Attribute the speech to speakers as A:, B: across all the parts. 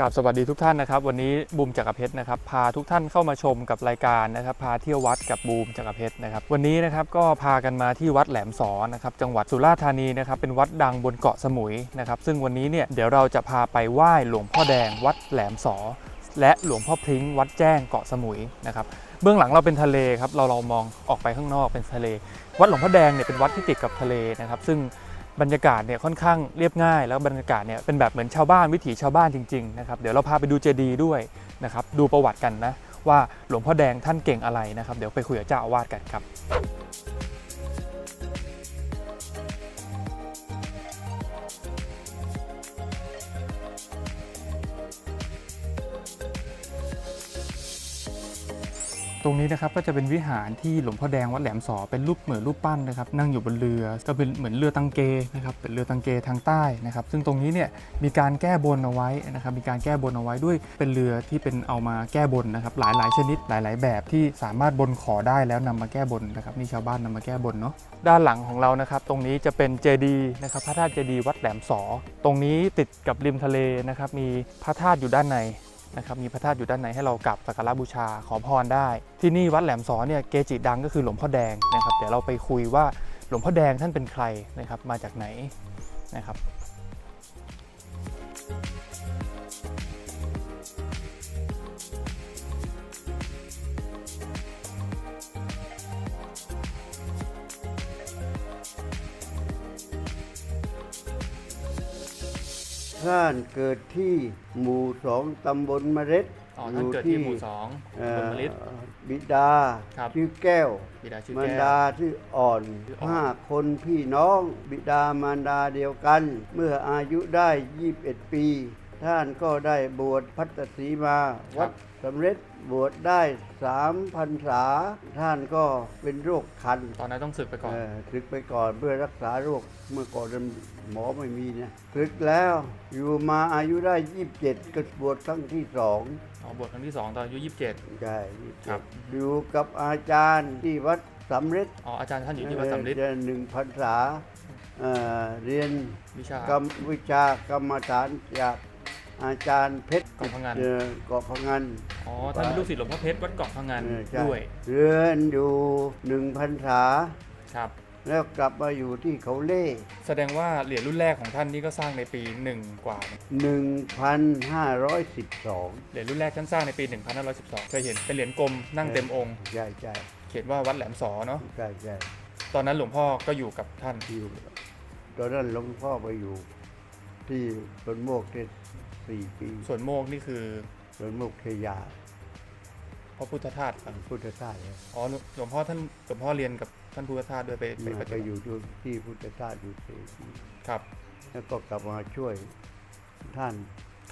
A: กราบสวัสดีทุกท่านนะครับ วันนี้บูมจักรเพชรนะครับพาทุกท่านเข้ามาชมกับรายการนะครับ พาเที่ยววัดกับบูมจักรเพชรนะครับ วันนี้นะครับก็พากันมาที่วัดแหลมสอนะครับ จังหวัดสุราษฎร์ธานีนะครับ เป็นวัดดังบนเกาะสมุยนะครับ ซึ่งวันนี้เนี่ยเดี๋ยวเราจะพาไปไหว้หลวงพ่อแดงวัดแหลมสอและหลวงพ่อพริ้งวัดแจ้งเกาะสมุยนะครับเบื้องหลังเราเป็นทะเลครับเราเรามองออกไปข้างนอกเป็นทะเล วัดหลวงพ่อแดงเนี่ยเป็นวัดที่ติดกับทะเลนะครับ ซึ่ง บรรยากาศเนี่ยค่อนข้างเรียบง่าย แล้วบรรยากาศเนี่ยเป็นแบบเหมือนชาวบ้านวิถีชาวบ้านจริงๆนะครับเดี๋ยวเราพาไปดูเจดีย์ด้วยนะครับดูประวัติกันนะว่าหลวงพ่อแดงท่านเก่งอะไรนะครับ เดี๋ยวไปคุยกับเจ้าอาวาสกันครับ ตรงนี้นะครับก็จะเป็นวิหารที่หลวงพ่อแดงวัดแหลมสอเป็นรูปเหมือนรูปปั้นนะครับนั่งอยู่บนเรือก็เป็นเหมือนเรือตังเกนะครับเป็นเรือตังเกทางใต้นะครับซึ่งตรงนี้เนี่ยมีการแก้บนเอาไว้นะครับมีการแก้บนเอาไว้ด้วยเป็นเรือที่เป็นเอามาแก้บนนะครับหลายหลายๆชนิดหลาย ๆ แบบที่สามารถบนขอได้แล้วนำมาแก้บนนะครับนี่ชาวบ้านนำมาแก้บนเนาะด้านหลังของเรานะครับตรงนี้จะเป็นเจดีนะครับพระธาตุเจดีวัดแหลมสอ ตรงนี้ติดกับริมทะเลนะครับมีพระธาตุอยู่ด้านใน นะครับมีพระธาตุอยู่ด้านในให้เรากลับสักการะบูชาขอพรได้ ที่นี่วัดแหลมสอเนี่ยเกจิดังก็คือหลวงพ่อแดงนะครับเดี๋ยวเราไปคุยว่าหลวงพ่อแดงท่านเป็นใครนะครับมาจากไหนนะครับ
B: ท่านเกิดที่หมู่สองตำบลมะเร็ด
A: อ๋อท่านเกิดที่หมู่สอง
B: เอ่
A: ตำบ
B: อ
A: ลมะลิด
B: บิดา
A: ครับ
B: ชื่อแก้ว
A: บิดาชื่อ
B: มาร
A: แก้
B: ดาวชื่ออ่อน
A: ชื่ออ่อน
B: ห้าคนพี่น้อง บิดามารดาเดียวกัน เมื่ออายุได้ 21 ปี ท่านก็ได้บวชพัตสีมาวัดสำเร็จบวชได้สามพรรษา ท่านก็เป็นโรคคัน
A: ตอนนั้นต้องศึกไปก่อน
B: เออศึกไปก่อนเพื่อรักษาโรคเมื่อก่อนนั้นหมอไม่มีเนี่ยศึกแล้วอยู่มาอายุได้27ก็บวชครั้งที่สอง
A: อ๋อบวชครั้งที่สองตอนอายุ27
B: ใช่
A: ครับ
B: 27อยู่กับอาจารย์ที่วัดสำเร็จ
A: อ๋ออาจารย์ท่านอยู่ที่วัดสำริด
B: เดือนหนึ่งพรรษาเอ่อเรียน
A: วิชาก
B: รรมวิชากรรมฐานจาก อาจารย์เพชร
A: เกาะพะงัน
B: เอ่อเกาะพะงัน
A: อ๋อท่านเป็นลูกศิษย์หลวงพ่อเพชรวัดเกาะพะงัน
B: เออใช่
A: ด้วย
B: เรียนอยู่หนึ่งพรรษา
A: ครับ
B: แล้วกลับมาอยู่ที่เขาเล่
A: แสดงว่าเหรียญรุ่นแรกของท่านนี่ก็สร้างในปี1กว่า
B: 1,512
A: เหรียญรุ่นแรกท่านสร้างในปี 1512 เคยเห็นเป็นเหรียญกลมนั่งเต็มองค์
B: ใช่ใช่
A: เขียนว่าวัดแหลมสอเนาะ
B: ใช่ใช่
A: ตอนนั้นหลวงพ่อก็อยู่กับท่าน
B: อยู่ตอนนั้นหลวงพ่อไปอยู่ ที่ต้นโมกได้ สี่ปี
A: ส่วนโมกนี่คือ
B: ต้นโมกเทยา
A: พระพุทธทาสครับ
B: พุทธทาสเนี่ย
A: อ๋อหลวงพ่อท่านหลวงพ่อเรียนกับท่านพุทธทาสด้วยไปไปป
B: ไป
A: ฏิบัติ
B: อยู่ที่พุทธทาสอยู่สี่ปี
A: ครับ
B: แล้วก็กลับมาช่วยท่าน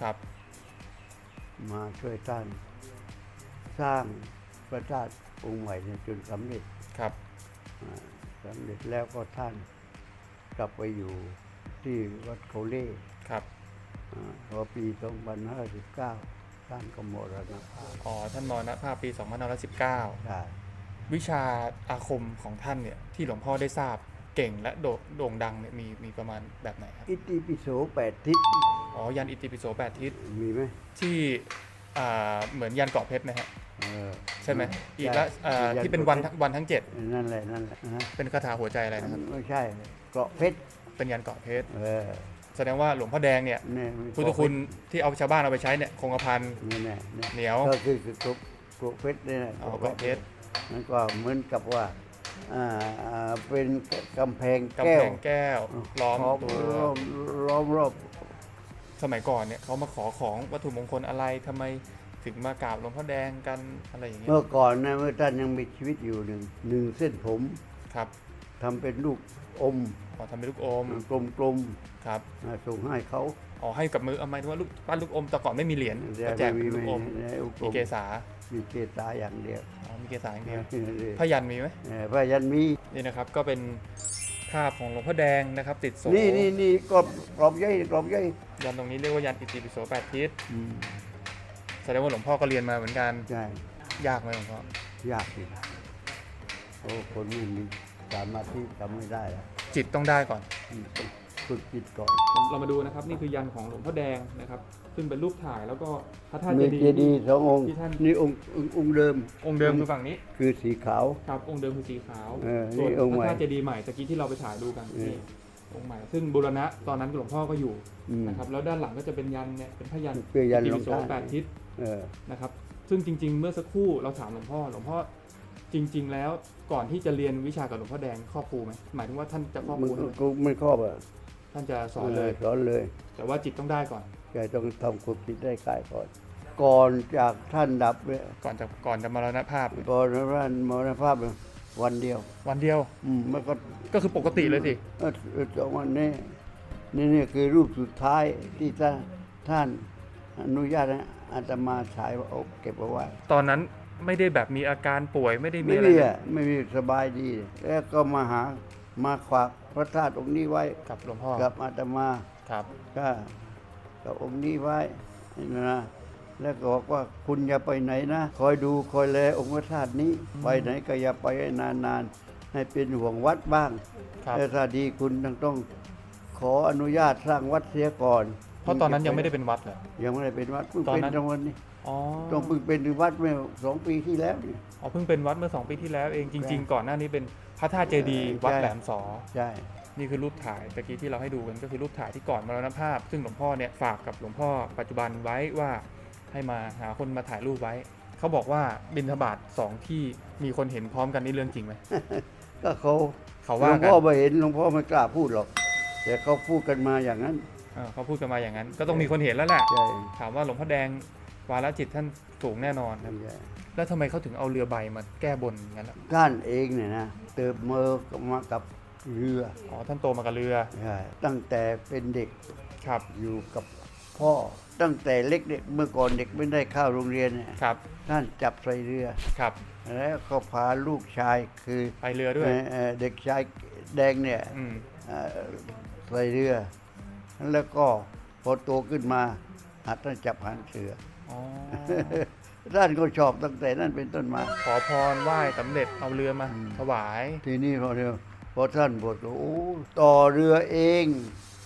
A: ครับ
B: มาช่วยท่าน สร้างพระธาตุองค์ใหม่เนี่ยจนสำเร็จ
A: ครับ
B: อ่าสำเร็จแล้วก็ท่านกลับไปอยู่ที่วัดเขาเล่
A: ครับ
B: อ่า พอปี 2519 ท่านก็มรณภาพ
A: อ๋อท่านมรณภาพปี2519
B: ใช่
A: วิชาอาคมของท่านเนี่ยที่หลวงพ่อได้ทราบเก่งและโด่โด่งดังเนี่ยมีมีประมาณแบบไหนครับ
B: อิติปิโสแปดทิศ
A: อ๋อยันอิติปิโสแปดทิศ
B: มีไหม
A: ที่อ่าเหมือนยันเกาะเพชรนะฮะ
B: เออ
A: ใช่ไหมอีก
B: ใช่
A: ละอ่า
B: ยั
A: ที่เป็นวันทั้งวันทั้งเจ็ด
B: นั่นแหละนั่นแหละนะ
A: เป็นคาถาหัวใจอะไรนะครับ
B: ไม่ใช่เกาะเพชร
A: เป็นยันเกาะเพชร
B: เออ
A: แสดงว่าหลวงพ่อแดงเนี่ย
B: เนี่ยมี
A: พุทธคุณที่เอาชาวบ้านเอาไปใช้เนี่ยคงกระพัน
B: นี่แน่เนี่ย
A: เหนียว
B: ก็คือคือเกาะเกาะเพชรเนี่ยนะ
A: อ๋อเกาะเพชร
B: นั่นก็เหมือนกับว่าอ่าอ่าเป็นกำแพง
A: กำ
B: แก้
A: แพ
B: ว
A: งแก้วล้อม
B: ล้อม
A: ตัว
B: ล้อมล้อมรอบ
A: สมัยก่อนเนี่ยเขามาขอของวัตถุมงคลอะไรทำไมถึงมากราบหลวงพ่อแดงกันอะไรอย่างเงี้ย
B: เมื่อก่อนนะเมื่อท่านยังมีชีวิตอยู่หนึ่งหนึ่งเส้นผม
A: ครับ
B: ทำเป็นลูก อม
A: อ๋อทำเป็นลูกอม
B: กลม
A: ครับ
B: ๆอ่าส่งให้เขา
A: อ๋อให้กับมือเอาหมายถึงว่าลูกปั้นลูกอมแต่ก่อนไม่มีเหรียญก็แจกเป็นลูกอม
B: ในลูกอ
A: มี
B: ม
A: เกษา
B: มีเกษาอย่างเดียว
A: อ๋อมีเกษาอย่างเดียว
B: เออ
A: พยันมีไหม
B: เออพระยันมี
A: นี่นะครับก็เป็นภาพของหลวงพ่อแดงนะครับ ติดโส
B: นี่นี่นี่กรอบกรอบย่อยกรอบย่อย
A: ยันตรงนี้เรียกว่ายันอิติปิโสแปดทิศ
B: อืม
A: แสดงว่าหลวงพ่อก็เรียนมาเหมือนกัน
B: ใช่
A: ยากไหมหลวงพ่อยา
B: กจริงโอ้คนไม่มี สามาธิทำไม่ได้แล้ว
A: จิตต้องได้ก่อน
B: อืมฝึกจิตก่อน
A: เรามาดูนะครับ นี่คือยันของหลวงพ่อแดงนะครับ ซึ่งเป็นรูปถ่ายแล้วก็พระธาตุ
B: มี
A: เจดี
B: เจดีย์
A: ย์
B: สององค์
A: ที่ท่าน
B: นี่องค์องค์องค์เดิม
A: องค์เดิมคือฝั่งนี้
B: คือสีขาว
A: ครับองค์เดิมคือสีขาว
B: เออ
A: ส่วน
B: นี่องค์
A: พ
B: ใหม่
A: ระธาตุเจดีย์ใหม่ตะกี้ที่เราไปถ่ายดูกัน
B: เออ
A: นี่องค์ใหม่ ซึ่งบูรณะตอนนั้นหลวงพ่อก็อยู่
B: อืม
A: นะครับแล้วด้านหลังก็จะเป็นยันเนี่ยเป็นพระยัน
B: คือยัน
A: กิ
B: หลว
A: ริ
B: ง
A: โส
B: พ่อ
A: แปดทิศ
B: เออ
A: นะครับ ซึ่งจริง ๆ เมื่อสักครู่เราถามหลวงพ่อหลวงพ่อ จริง ๆ แล้วก่อนที่จะเรียนวิชากับหลวงพ่อแดงครอบครูไหมหมายถึงว่าท่านจะครอบค
B: มัน
A: รูให้ไหม
B: กูไม่ครอบอะ
A: ท่านจะสอนเลย
B: สอนเลย
A: แต่ว่าจิตต้องได้ก่อน
B: แกต้องทำความคิดได้กายก่อน ก่อนจากท่านดับเนี่ย
A: ก่อนจะก่อนจะมรณภาพ
B: ก่อนท่านมรณภาพเนี่ยวันเดียว
A: วันเดียว
B: อืมมันก็
A: ก็คือปกติเลยสิ
B: เออเออสองวันนี้นี่นี่คือรูปสุดท้ายที่ท่านท่านอนุญาตให้อาตมาฉายเอาเก็บเอาไว้
A: ตอนนั้น ไม่ได้แบบมีอาการป่วยไม่ได้มี
B: ไม่
A: อะไร
B: มีอะไม่มีสบายดี แล้วก็มาหามาขวากพระธาตุองค์นี้ไว้
A: กับหลวงพ่อ
B: กับอาตมา
A: ครับ
B: ก็กับองค์นี้ไว้นะแล้วก็บอกว่าคุณอย่าไปไหนนะ คอยดูคอยแลองค์พระธาตุนี้ ไปไหนก็อย่าไปให้นานๆ ให้เป็นห่วงวัดบ้าง
A: ครับ
B: แต่ถ้าดีคุณต้องต้องขออนุญาตสร้างวัดเสียก่อน
A: เพราะตอนนั้นยังไม่ได้เป็นวัดเหรอ
B: ยังไม่ได้เป็นวัดเพิ่ง
A: ตอน
B: เป็น
A: นั้น
B: ตรงวันนี้
A: อ๋อ
B: ต้องเพิ่งเป็นวัดเมื่อสองปีที่แล้วนี่
A: อ๋อเพิ่งเป็นวัดเมื่อสองปีที่แล้วเองจริง ๆ ก่อนหน้านี้เป็นพระธาตุเจดีย์
B: ใช่
A: วัดแหลมสอ
B: ใช่
A: นี่คือรูปถ่ายตะกี้ที่เราให้ดูกันก็คือรูปถ่ายที่ก่อนมรณภาพ ซึ่งหลวงพ่อเนี่ยฝากกับหลวงพ่อปัจจุบันไว้ว่าให้มาหาคนมาถ่ายรูปไว้ เขาบอกว่าบินทบาทสองที่มีคนเห็นพร้อมกันนี่เรื่องจริงไหม
B: ก็เขา
A: เขา
B: หล
A: ว่าว
B: ง
A: กัน
B: พ่อไปเห็นหลวงพ่อไม่กล้าพูดหรอก แต่เขาพูดกันมาอย่างนั้น
A: เออเขาพูดกันมาอย่างนั้น ก็ต้องมีคนเห็นแล้วแหละ
B: ใช่
A: ถามว่าหลวงพ่อแดง วาลจิตท่านสูงแน่นอนครับ
B: ใช่
A: แล้วทำไมเขาถึงเอาเรือใบมาแก้บนอย่างนั้นล่ะ
B: ท่านเองเนี่ยนะเติบเมอมากับเรือ
A: อ๋อท่านโตมากับเรือ
B: ใช่ตั้งแต่เป็นเด็ก
A: ครับ
B: อยู่กับพ่อตั้งแต่เล็กเด็กเมื่อก่อนเด็กไม่ได้เข้าโรงเรียนเนี่ย
A: ครับ
B: ท่านจับใส่เรือ
A: ครับ
B: แล้วก็พาลูกชายคือ
A: ไปเรือด้วย
B: เอ่อเอ่อเด็กชายแดงเนี่ย
A: อืม
B: เอ่อใส่เรือ แล้วก็พอโตขึ้นมาหัดท่านจับหางเสือ
A: อ๋อ
B: ท่านก็ชอบตั้งแต่นั้นเป็นต้นมา
A: ขอพรไหว้สำเร็จเอาเรือมา
B: อืม
A: ถวาย
B: ทีนี้พอเดียวพอท่านบทโอ้ต่อเรือเอง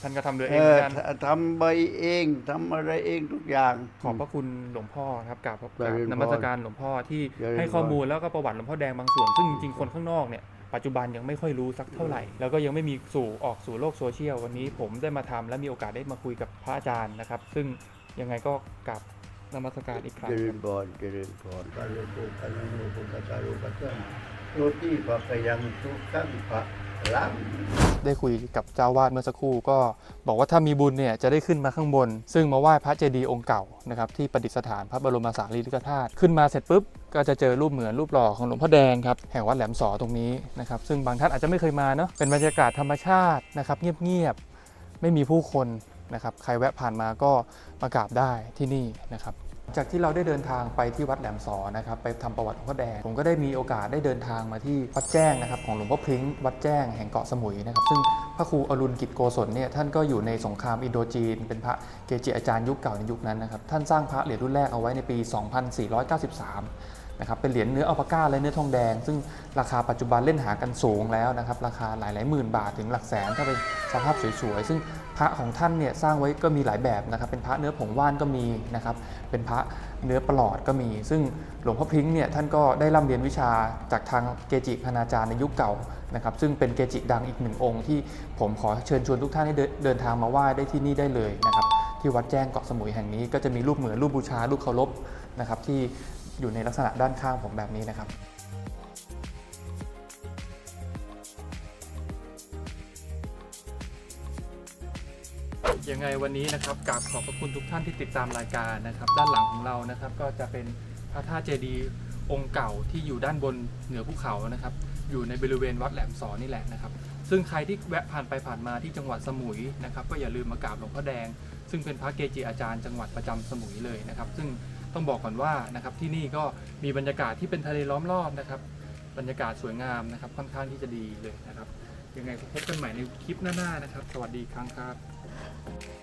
A: ท่านก็ทำเรือเอ
B: เอง
A: เหมื
B: อ
A: อนกัน
B: ทำใบเองทำอะไรเองทุกอย่าง
A: ขอบพระคุณหลวงพ่อครับกราบพระ
B: เจริญพร
A: นมัสการหลวงพ่อที่
B: เจริญพร
A: ให้ข้อมูลแล้วก็ประวัติหลวงพ่อแดงบางส่วน ซึ่งจริงๆคนข้างนอกเนี่ยปัจจุบันยังไม่ค่อยรู้สักเท่าไหร่ แล้วก็ยังไม่มีสู่ออกสู่โลกโซเชียลวันนี้ผมได้มาทำและมีโอกาสได้มาคุยกับพระอาจารย์นะครับ ซึ่งยังไงก็กราบ นมัสการอีกครั้ง
B: เจ
A: ค
B: ริ
A: รับ
B: ญพรเจริญพรกาโลโกกาโลโลโกกาตาโลกาเตมโรตีภะกยังทุกขังภะลัง
A: ได้คุยกับเจ้าวาดเมื่อสักครู่ก็บอกว่าถ้ามีบุญเนี่ยจะได้ขึ้นมาข้างบน ซึ่งมาไหว้พระเจดีย์องค์เก่านะครับที่ประดิษฐานพระบรมสารีริกธาตุขึ้นมาเสร็จปุ๊บก็จะเจอรูปเหมือนรูปหล่อของหลวงพ่อแดงครับแห่งวัดแหลมสอตรงนี้นะครับซึ่งบางท่านอาจจะไม่เคยมาเนาะเป็นบรรยากาศธรรมชาตินะครับเงียบๆไม่มีผู้คน นะครับใครแวะผ่านมาก็มากราบได้ที่นี่นะครับจากที่เราได้เดินทางไปที่วัดแหลมสอนะครับไปทำประวัติหลวงพ่อแดงผมก็ได้มีโอกาสได้เดินทางมาที่วัดแจ้งนะครับของหลวงพ่อพริ้งวัดแจ้งแห่งเกาะสมุยนะครับซึ่งพระครูอรุณกิจโกศลเนี่ยท่านก็อยู่ในสงครามอินโดจีน เป็นพระเกจิอาจารย์ยุคเก่าในยุคนั้นนะครับท่านสร้างพระเหรียญรุ่นแรกเอาไว้ในปี 2493 นะครับเป็นเหรียญเนื้ออัลปาก้าและเนื้อทองแดง ซึ่งราคาปัจจุบันเล่นหากันสูงแล้วนะครับราคาหลายหลายหมื่นบาทถึงหลักแสนถ้าเป็นสภาพสวยๆ ซึ่งพระของท่านเนี่ยสร้างไว้ก็มีหลายแบบนะครับเป็นพระเนื้อผงว่านก็มีนะครับเป็นพระเนื้อประหลอดก็มี ซึ่งหลวงพ่อพริ้งเนี่ยท่านก็ได้ร่ำเรียนวิชาจากทางเกจิคณาจารย์ในยุคเก่านะครับซึ่งเป็นเกจิดังอีกหนึ่งองค์ที่ผมขอเชิญชวนทุกท่านให้เดินเดินทางมาไหว้ได้ที่นี่ได้เลยนะครับที่วัดแจ้งเกาะสมุยแห่งนี้ก็จะมีรูปเหมือนรูปบูชารูปเคารพนะครับที่ อยู่ในลักษณะด้านข้างผมแบบนี้นะครับ ยังไงวันนี้นะครับกราบขอบพระคุณทุกท่านที่ติดตามรายการนะครับ ด้านหลังของเรานะครับก็จะเป็นพระธาตุเจดีย์องค์เก่าที่อยู่ด้านบนเหนือภูเขานะครับ อยู่ในบริเวณวัดแหลมสอนี่แหละนะครับ ซึ่งใครที่แวะผ่านไปผ่านมาที่จังหวัดสมุยนะครับ ก็อย่าลืมมากราบหลวงพ่อแดง ซึ่งเป็นพระเกจิอาจารย์จังหวัดประจำสมุยเลยนะครับ ซึ่ง ต้องบอกก่อนว่านะครับที่นี่ก็มีบรรยากาศที่เป็นทะเลล้อมรอบนะครับ บรรยากาศสวยงามนะครับ ค่อนข้างที่จะดีเลยนะครับ ยังไงพบกันใหม่ในคลิปหน้าๆนะครับ สวัสดีครั้งครับ